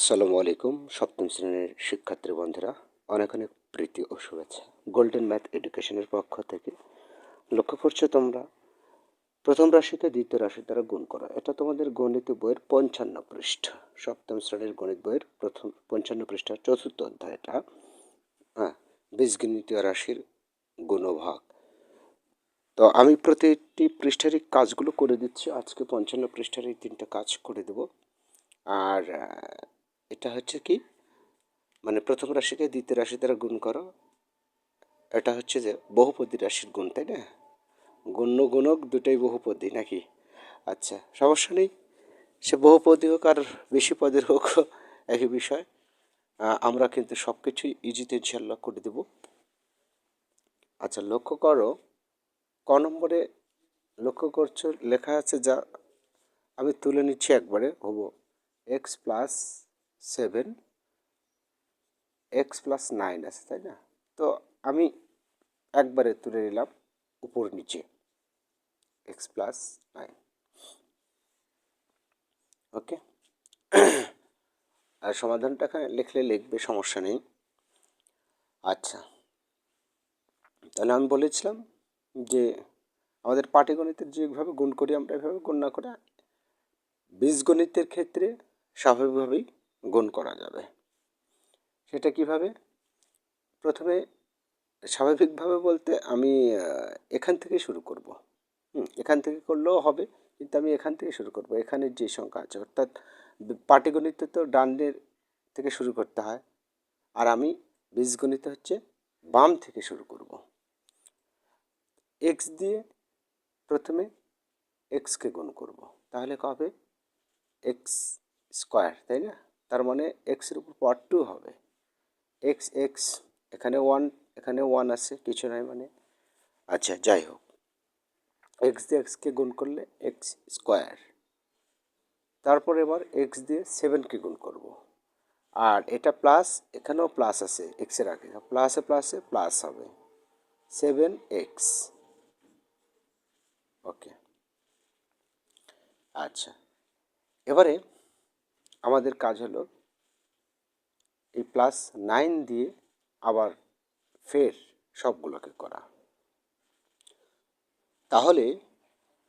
আসসালামু আলাইকুম, সপ্তম শ্রেণির শিক্ষার্থী বন্ধুরা। অনেক অনেক প্রীতি ও শুভেচ্ছা। গোল্ডেন ম্যাথ এডুকেশনের পক্ষ থেকে লক্ষ্য করছ তোমরা? প্রথম রাশিকে দ্বিতীয় রাশি দ্বারা গুণ করা। এটা তোমাদের গণিত বইয়ের পঞ্চান্ন পৃষ্ঠা। সপ্তম শ্রেণির গণিত বইয়ের প্রথম পঞ্চান্ন পৃষ্ঠা, চতুর্থ অধ্যায় এটা। হ্যাঁ বীজগণিতীয় রাশির গুণভাগ। তো আমি প্রতিটি পৃষ্ঠারই কাজগুলো করে দিচ্ছি। আজকে পঞ্চান্ন পৃষ্ঠার এই তিনটা কাজ করে দেব। আর এটা হচ্ছে কি? মানে প্রথম রাশিকে দ্বিতীয় রাশি দ্বারা গুণ করো। এটা হচ্ছে যে বহুপদী রাশির গুণ, তাই না? গণ্য গুণক দুটাই বহুপদী নাকি? আচ্ছা সমস্যা নেই। সে বহুপদী হোক আর বেশি পদের হোক, একই বিষয়। আমরা কিন্তু সব কিছুই ইজিতে ইনশাল্লাহ করে দেব। আচ্ছা লক্ষ্য করো, ক নম্বরে লক্ষ্য করছ, লেখা আছে যা আমি তুলে নিচ্ছি একবারে, হব x plus seven, x plus nine আছে, তাই না? তো আমি একবারে তুলে নিলাম উপর নিচে, এক্স প্লাস নাইন। ওকে? আর সমাধানটা এখানে লিখলে লিখবে, সমস্যা নেই। আচ্ছা তাহলে আমি বলেছিলাম যে আমাদের পাটিগণিতের যেভাবে গুণ করি, আমরা এভাবে গুণ না করে বীজগণিতের ক্ষেত্রে স্বাভাবিকভাবেই গুণ করা যাবে। সেটা কীভাবে? প্রথমে স্বাভাবিকভাবে বলতে আমি এখান থেকে শুরু করব। হুম, এখান থেকে করলেও হবে, কিন্তু আমি এখান থেকে শুরু করব। এখানের যে সংখ্যা আছে, অর্থাৎ পাটিগণিতে তো ডান্ডের থেকে শুরু করতে হয়, আর আমি বীজগণিত হচ্ছে বাম থেকে শুরু করব। এক্স দিয়ে প্রথমে এক্সকে গুণ করব। তাহলে কবে এক্স স্কোয়ার, তাই না? তার মানে এক্সের উপর পাওয়ার টু হবে। এক্স এক্স এখানে ওয়ান এখানে ওয়ান আছে, কিছু নাই মানে। আচ্ছা যাই হোক। এক্স দিয়ে এক্সকে গুণ করলে এক্স স্কোয়ার তারপর এবার এক্স দিয়ে সেভেনকে গুণ করব। আর এটা প্লাস এখানেও প্লাস আছে এক্সের আগে। প্লাসে প্লাসে প্লাস হবে। সেভেন এক্স ওকে আচ্ছা। এবারে আমাদের কাজ হলো এই প্লাস নাইন দিয়ে আবার ফের সবগুলোকে করা। তাহলে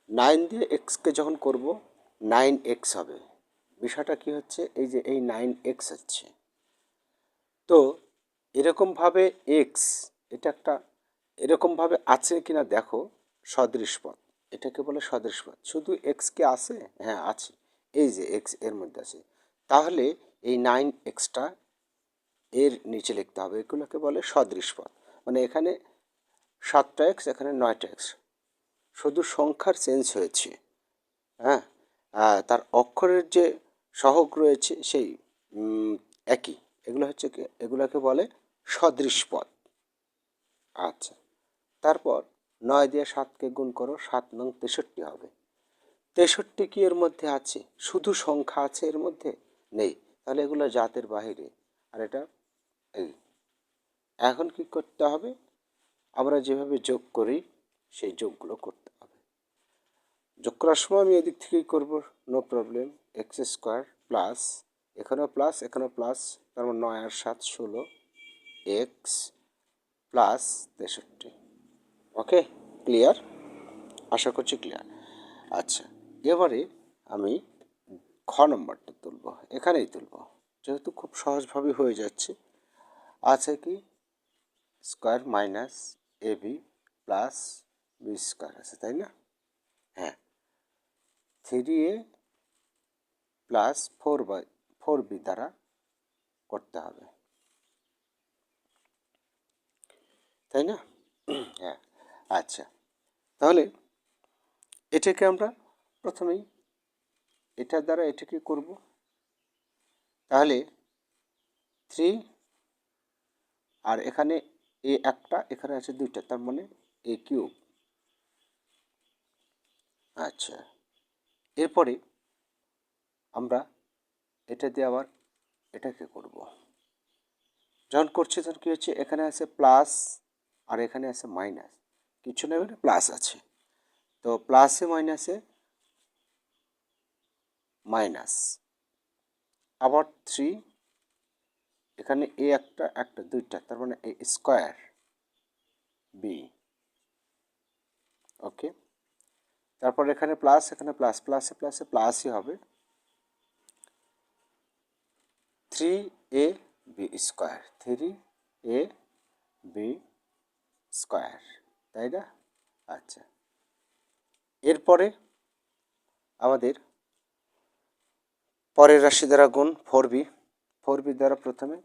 নাইন দিয়ে এক্সকে যখন করব নাইন এক্স হবে। বিষয়টা কি হচ্ছে? এই যে এই নাইন এক্স হচ্ছে। তো এরকমভাবে এক্স এটা একটা এরকমভাবে আছে কিনা দেখো, সদৃশ পথ এটাকে বলে সদৃশ পথ শুধু এক্স কে আছে? হ্যাঁ আছে। এই যে এক্সের মধ্যে আছে। তাহলে এই নাইন এক্সটা এর নিচে লিখতে হবে, এগুলোকে বলে সদৃশ পদ। মানে এখানে সাতটা এক্স এখানে নয়টা এক্স শুধু সংখ্যার চেঞ্জ হয়েছে। হ্যাঁ? তার অক্ষরের যে সহগ রয়েছে সেই একই। এগুলো হচ্ছে এগুলোকে বলে সদৃশ পদ। আচ্ছা। তারপর নয় দিয়ে সাতকে গুণ করো, সাত নং তেষট্টি হবে। তেষট্টি কি এর মধ্যে আছে? শুধু সংখ্যা আছে এর মধ্যে? নেই। তাহলে এগুলো জাতের বাহিরে। আর এটা এই। এখন কি করতে হবে? আমরা যেভাবে যোগ করি, সেই যোগগুলো করতে হবে। যোগ করার সময় আমি এদিক থেকেই করব। No problem x square plus এখানেও প্লাস এখানেও প্লাস তার মানে নয় আর সাত ষোলো। এক্স প্লাস তেষট্টি। ওকে ক্লিয়ার আশা করছি ক্লিয়ার আচ্ছা এবারে আমি খ নম্বরটা তুলব। এখানেই তুলব। যেহেতু খুব সহজভাবে হয়ে যাচ্ছে। আছে কি? Square minus a b plus b square আছে, তাই না? হ্যাঁ। Three a plus four by, four b দ্বারা করতে হবে। তাই না? হ্যাঁ। আচ্ছা। তাহলে এটাকে আমরা প্রথমেই এটার দ্বারা এটাকে করব। তাহলে থ্রি আর এখানে এ একটা, এখানে আছে দুইটা, তার মানে এ কিউব আচ্ছা এরপরে আমরা এটা দিয়ে আবার এটাকে করব। যখন করছি তখন কী হচ্ছে? এখানে আছে প্লাস আর এখানে আছে মাইনাস কিছু নেবে প্লাস আছে। তো প্লাসে মাইনাসে মাইনাস আবার থ্রি এখানে এ একটা একটা, দুইটা, তার মানে এ স্কোয়ার বি ওকে তারপর এখানে প্লাস এখানে প্লাস প্লাসে প্লাসে প্লাসই হবে। Three a b square three a b square তাই না? আচ্ছা। এরপরে আমাদের পরের রাশি দ্বারা গুণ ফোর বি ফোর বি দ্বারা প্রথমে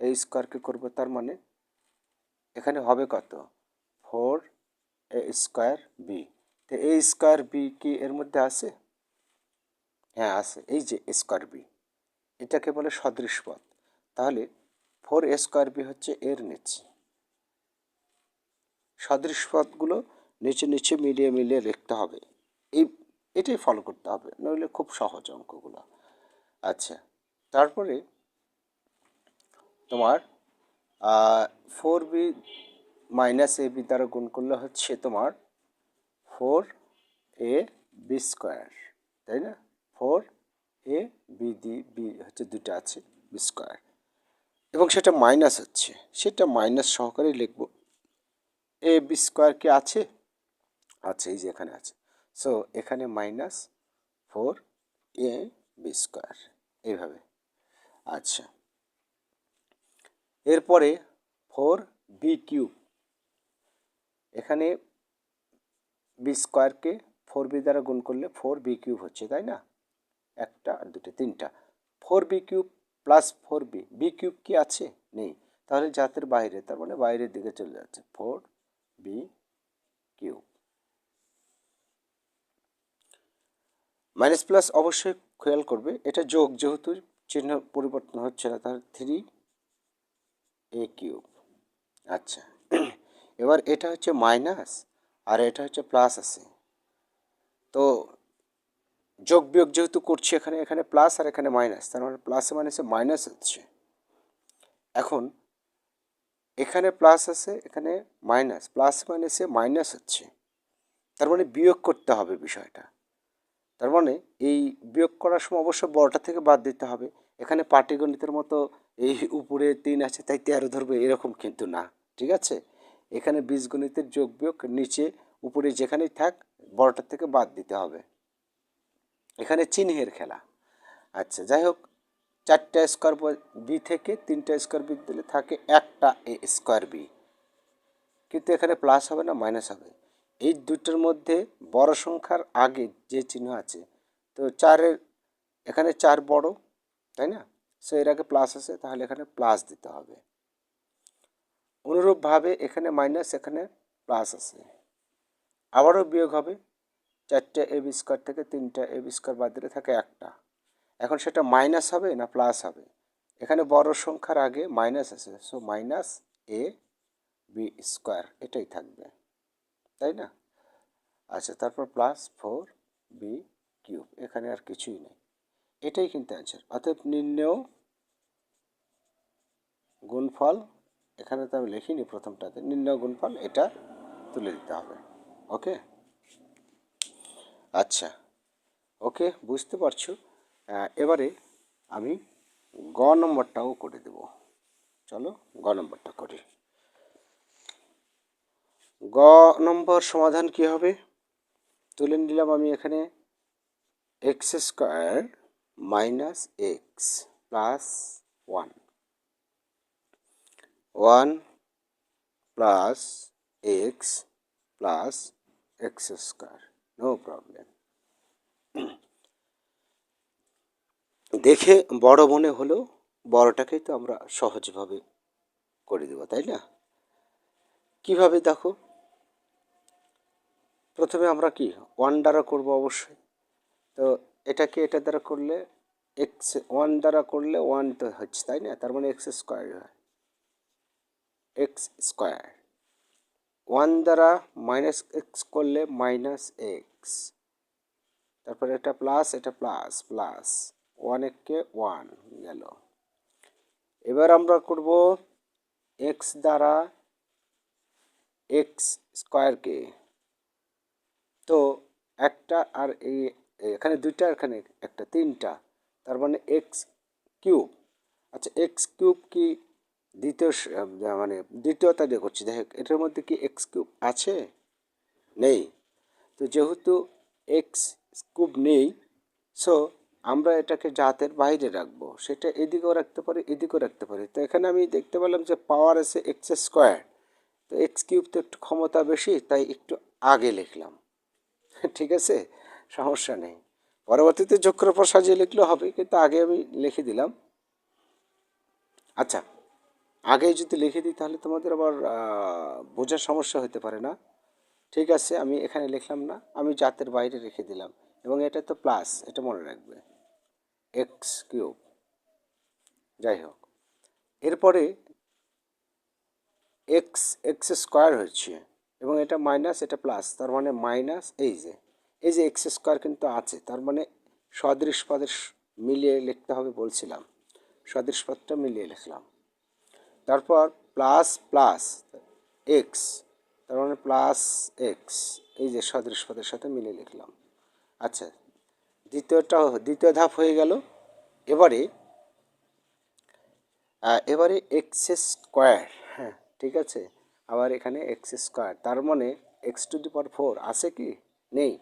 এই স্কোয়ারকে করব, তার মানে এখানে হবে কত? ফোর এ স্কোয়ার বি তো এই স্কোয়ার বি কি এর মধ্যে আছে? হ্যাঁ আছে। এই যে স্কোয়ার বি এটাকে বলে সদৃশ পদ তাহলে ফোর স্কোয়ার বি হচ্ছে এর নিচে। সদৃশ পদগুলো নিচে নিচে মিলিয়ে মিলিয়ে লিখতে হবে। এই, এটাই ফলো করতে হবে। নইলে খুব সহজ অঙ্কগুলো। আচ্ছা তারপরে তোমার four b minus a b দ্বারা গুণ করলে হচ্ছে তোমার ফোর এ বি স্কোয়ার তাই না? Four a b d b হচ্ছে দুটো আছে বি স্কোয়ার এবং সেটা মাইনাস হচ্ছে, সেটা মাইনাস সহকারে লিখব। এ বি স্কোয়ার কি আছে? আছে এই যে এখানে আছে। সো এখানে minus four a b square এইভাবে আচ্ছা। এরপরে ফোর বি কিউব এখানে বি স্কোয়ারকে ফোর বি দ্বারা গুণ করলে ফোর বি কিউব হচ্ছে, তাই না? একটা আর দুটো, তিনটা। Four b cube plus four b b cube কি আছে? নেই। তাহলে জাতের বাইরে, তার মানে বাইরের দিকে চলে যাচ্ছে। Four b cube minus plus অবশ্যই খেয়াল করবে। এটা যোগ যেহেতু চিহ্ন পরিবর্তন হচ্ছে না তাহলে থ্রি এ কিউব আচ্ছা। এবার এটা হচ্ছে মাইনাস আর এটা হচ্ছে প্লাস আছে। তো যোগ বিয়োগ যেহেতু করছি এখানে এখানে প্লাস আর এখানে মাইনাস তার মানে প্লাসে মাইনাসে মাইনাস হচ্ছে। এখন এখানে প্লাস আছে, এখানে মাইনাস প্লাস মাইনাসে মাইনাস হচ্ছে। তার মানে বিয়োগ করতে হবে বিষয়টা। তার মানে এই বিয়োগ করার সময় অবশ্য বড়টা থেকে বাদ দিতে হবে। এখানে পাটিগণিতের মতো এই উপরে তিন আছে, তাই তেরো ধরবে, এরকম কিন্তু না, ঠিক আছে? এখানে বীজগণিতের যোগ বিয়োগ নিচে, উপরে যেখানেই থাক বড়টার থেকে বাদ দিতে হবে। এখানে চিহ্নের খেলা। আচ্ছা যাই হোক, চারটা স্কোয়ার বি থেকে তিনটা স্কোয়ার বি দিলে থাকে একটা এ স্কোয়ার বি কিন্তু এখানে প্লাস হবে না মাইনাস হবে। এই দুটোর মধ্যে বড় সংখ্যার আগে যে চিহ্ন আছে, তো চারের, এখানে চার বড়, তাই না? সো এর আগে প্লাস আছে, তাহলে এখানে প্লাস দিতে হবে। অনুরূপভাবে এখানে মাইনাস এখানে প্লাস আছে। আবারও বিয়োগ হবে, চারটে এ স্কোয়ার থেকে তিনটা এ স্কোয়ার বাদ দিলে থাকে একটা। এখন সেটা মাইনাস হবে না প্লাস হবে? এখানে বড় সংখ্যার আগে মাইনাস আছে so minus a b square এটাই থাকবে। তাই না? আচ্ছা তারপর প্লাস ফোর বি কিউব এখানে আর কিছুই নেই। এটাই কিন্তু অ্যান্সার অতএব নির্ণেয় গুণফল, এখানে তো আমি লিখিনি প্রথমটাতে, নির্ণয় গুণফল এটা তুলে দিতে হবে। ওকে আচ্ছা ওকে বুঝতে পারছ? এবারে আমি গ নম্বরটাও করে দেব। চলো, গ নম্বরটা করি। গ নম্বর সমাধান কি হবে? তুলে নিলাম আমি এখানে x square minus x plus one one plus x plus x square no problem দেখে বড় মনে হলেও বড়টাকেই তো আমরা সহজভাবে করে দেবো, তাই না? কীভাবে দেখো? প্রথমে আমরা কি? ওয়ান দ্বারা করব অবশ্যই। তো এটাকে এটা দ্বারা করলে এক্স ওয়ান দ্বারা করলে ওয়ান তো হচ্ছে, তাই না? তার মানে এক্স স্কোয়ার হয়। এক্স স্কোয়ার ওয়ান দ্বারা মাইনাস এক্স করলে মাইনাস এক্স তারপর এটা প্লাস এটা প্লাস প্লাস ওয়ান এককে ওয়ান গেল। এবার আমরা করব এক্স দ্বারা এক্স স্কোয়ারকে তো একটা আর এই, এখানে দুইটা, এখানে একটা, তিনটা। তার মানে এক্স কিউব আচ্ছা এক্স কিউব কি দ্বিতীয় মানে দ্বিতীয়তা দিয়ে করছি দেখ এটার মধ্যে কি এক্স কিউব আছে? নেই। তো যেহেতু এক্স কিউব নেই সো আমরা এটাকে জাতের বাইরে রাখব। সেটা এদিকেও রাখতে পারি, এদিকেও রাখতে পারি। তো এখানে আমি দেখতে পেলাম যে পাওয়ার আছে এক্স স্কোয়ার তো এক্স কিউব তো একটু ক্ষমতা বেশি, তাই একটু আগে লিখলাম। ঠিক আছে? সমস্যা নেই। পরবর্তীতে যোগ করার পর সাজিয়ে লিখলেও হবে, কিন্তু আগে আমি লিখে দিলাম। আচ্ছা আগে যদি লিখে দিই তাহলে তোমাদের আবার বোঝার সমস্যা হতে পারে না। ঠিক আছে, আমি এখানে লিখলাম না, আমি জাতের বাইরে রেখে দিলাম। এবং এটা তো প্লাস এটা মনে রাখবে। এক্স কিউব যাই হোক। এরপরে এক্স এক্স স্কোয়ার হচ্ছে এবং এটা মাইনাস এটা প্লাস তার মানে মাইনাস এই যে। এই যে এক্স স্কোয়ার কিন্তু আছে, তার মানে সদৃশ পদের মিলিয়ে লিখতে হবে বলছিলাম। সদৃশ পদটা মিলিয়ে লিখলাম। তারপর প্লাস প্লাস এক্স তার মানে প্লাস এক্স এই যে সদৃশ পদের সাথে মিলিয়ে লিখলাম। আচ্ছা দ্বিতীয়টা, দ্বিতীয় ধাপ হয়ে গেল। এবারে এবারে এক্স স্কোয়ার হ্যাঁ ঠিক আছে? আবার এখানে এক্স স্কোয়ার তার মানে x to the power four আছে কি? নেই।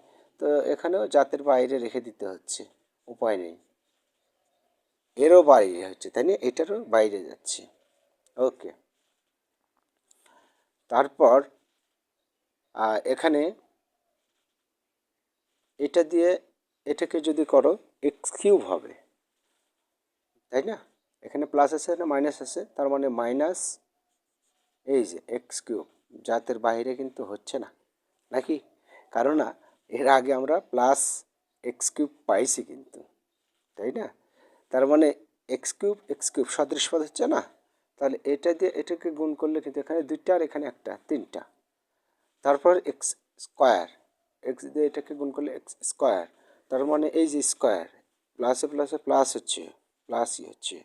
তো এখানেও জাতের বাইরে রেখে দিতে হচ্ছে, উপায় নেই। এরও বাইরে হচ্ছে, তাই না? এটারও বাইরে যাচ্ছে। ওকে। তারপর এখানে এটা দিয়ে এটাকে যদি করো এক্স কিউব হবে। তাই না? এখানে প্লাস আছে না মাইনাস আছে? তার মানে মাইনাস এই যে এক্স কিউব জাতের বাইরে কিন্তু হচ্ছে না। নাকি? কারণ না এর আগে আমরা প্লাস এক্স কিউব পাইছি কিন্তু, তাই না? তার মানে এক্স কিউব এক্স কিউব সদৃশ পদ হচ্ছে না? তাহলে এটা দিয়ে এটাকে গুণ করলে কিন্তু এখানে দুইটা আর এখানে একটা, তিনটা। তারপর এক্স স্কোয়ার এক্স দিয়ে এটাকে গুণ করলে এক্স স্কোয়ার তার মানে এই যে স্কোয়ার প্লাসে প্লাসে প্লাস হচ্ছে প্লাসই হচ্ছে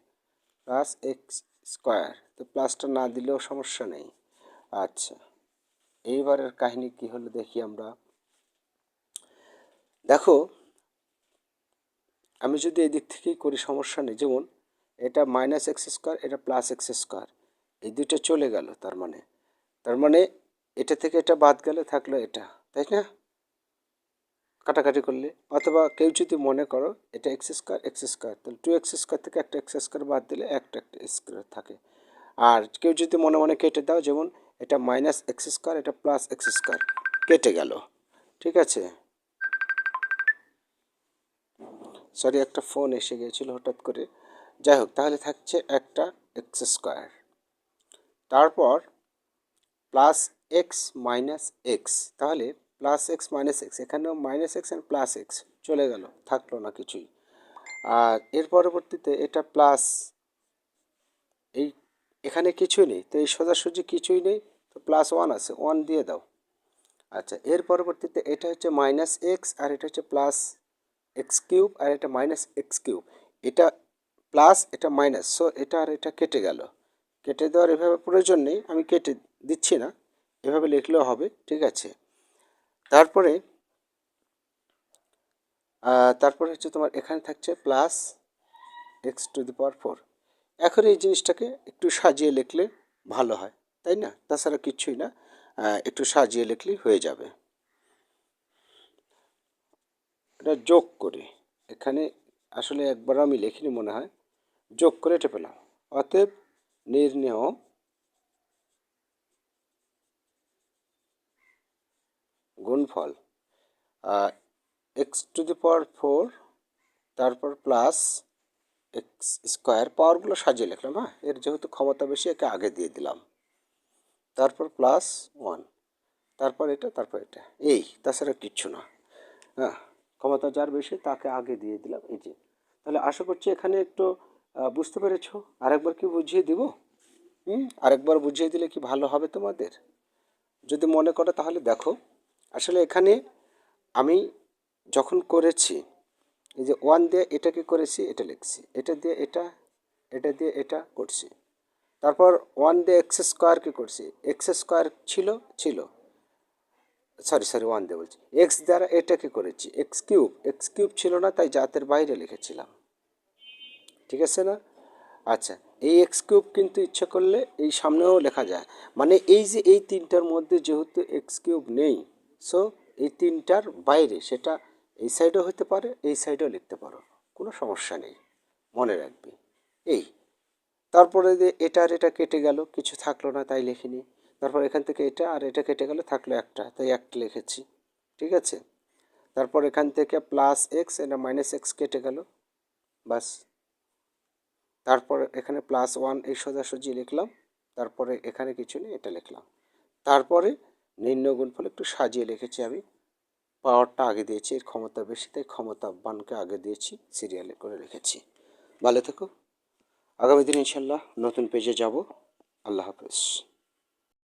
প্লাস এক্স স্কোয়ার। তো প্লাসটা না দিলেও সমস্যা নেই। আচ্ছা এইবারের কাহিনী কি হলো দেখি আমরা। দেখো, আমি যদি এদিক থেকেই করি সমস্যা নেই। যেমন, এটা মাইনাস এক্স স্কোয়ার এটা প্লাস এক্স স্কোয়ার এই দুটো চলে গেল, তার মানে। তার মানে এটা থেকে এটা বাদ গেলে থাকল এটা, তাই না? কাটাকাটি করলে, অথবা কেউ যদি মনে করো এটা এক্স স্কোয়ার এক্স স্কোয়ার তাহলে টু এক্স স্কোয়ার থেকে একটা এক্স স্কোয়ার বাদ দিলে একটা একটা স্কোয়ার থাকে। আর কেউ যদি মনে মনে কেটে দাও, যেমন এটা মাইনাস এক্স স্কোয়ার এটা প্লাস এক্স স্কোয়ার কেটে গেল। ঠিক আছে? সরি একটা ফোন এসে গিয়েছিল হঠাৎ করে। যাই হোক, তাহলে থাকছে একটা এক্স স্কোয়ার তারপর প্লাস এক্স মাইনাস এক্স তাহলে প্লাস এক্স মাইনাস এক্স এখানেও minus x and plus x চলে গেল, থাকল না কিছুই। আর এর পরবর্তীতে এটা প্লাস এই, এখানে কিছুই নেই, তো এই সোজাসুজি কিছুই নেই, তো প্লাস ওয়ান আছে ওয়ান দিয়ে দাও। আচ্ছা এর পরবর্তীতে এটা হচ্ছে মাইনাস এক্স আর এটা হচ্ছে প্লাস এক্স কিউব আর এটা মাইনাস এক্স কিউব এটা প্লাস এটা মাইনাস সো এটা আর এটা কেটে গেল। কেটে দেওয়ার এভাবে প্রয়োজন নেই, আমি কেটে দিচ্ছি না, এভাবে লিখলেও হবে, ঠিক আছে? তারপরে তারপরে হচ্ছে তোমার এখানে থাকছে plus x to the power four এখন এই জিনিসটাকে একটু সাজিয়ে লিখলে ভালো হয়, তাই না? তাছাড়া কিচ্ছুই না একটু সাজিয়ে লিখলেই হয়ে যাবে। এটা যোগ করে, এখানে আসলে একবার আমি লিখিনি মনে হয়, যোগ করে এটা পেলাম। অতএব নির্ণেয় গুণফল x to the power four তারপর প্লাস এক্স স্কোয়ার পাওয়ারগুলো সাজিয়ে লিখলাম হ্যাঁ? এর যেহেতু ক্ষমতা বেশি, একে আগে দিয়ে দিলাম। তারপর প্লাস ওয়ান তারপর এটা তারপর এটা। এই, তাছাড়া কিচ্ছু না। হ্যাঁ ক্ষমতা যার বেশি, তাকে আগে দিয়ে দিলাম, এই যে। তাহলে আশা করছি এখানে একটু বুঝতে পেরেছ? আরেকবার কি বুঝিয়ে দিব? হুম? আরেকবার বুঝিয়ে দিলে কি ভালো হবে তোমাদের? যদি মনে করো তাহলে দেখো। আসলে এখানে আমি যখন করেছি, এই যে ওয়ান দিয়ে এটাকে করেছি, এটা লিখছি। এটা দিয়ে এটা এটা দিয়ে এটা করছি। তারপর ওয়ান দিয়ে এক্স স্কোয়ারকে করছি। এক্স স্কোয়ার ছিল ছিল। সরি সরি, ওয়ান দিয়ে বলছি। এক্স দ্বারা এটাকে করেছি। X cube. এক্স কিউব ছিল না, তাই জাতের বাইরে লিখেছিলাম। ঠিক আছে না? আচ্ছা এই এক্স কিউব কিন্তু ইচ্ছা করলে এই সামনেও লেখা যায়। মানে এই যে এই তিনটার মধ্যে যেহেতু এক্স কিউব নেই সো এই তিনটার বাইরে সেটা এই সাইডেও হতে পারে, এই সাইডেও লিখতে পারো। কোনো সমস্যা নেই, মনে রাখবে। এই, তারপরে যে এটা আর এটা কেটে গেল, কিছু থাকল না, তাই লিখিনি। তারপর এখান থেকে এটা আর এটা কেটে গেল, থাকল একটা, তাই একটা লিখেছি। ঠিক আছে? তারপর এখান থেকে প্লাস এক্স এটা মাইনাস এক্স কেটে গেল বাস তারপর এখানে প্লাস ওয়ান এই সোজাসুজি লিখলাম, তারপরে এখানে কিছু নেই, এটা লিখলাম। তারপরে নিম্ন গুণফল একটু সাজিয়ে লিখেছি আমি। পাওয়ারটা আগে দিয়েছি, এর ক্ষমতা বেশি, তাই ক্ষমতা বানকে আগে দিয়েছি সিরিয়ালে করে রেখেছি। ভালো থেকো। আগামী দিন ইনশাল্লাহ নতুন পেজে যাব। আল্লাহ হাফেজ।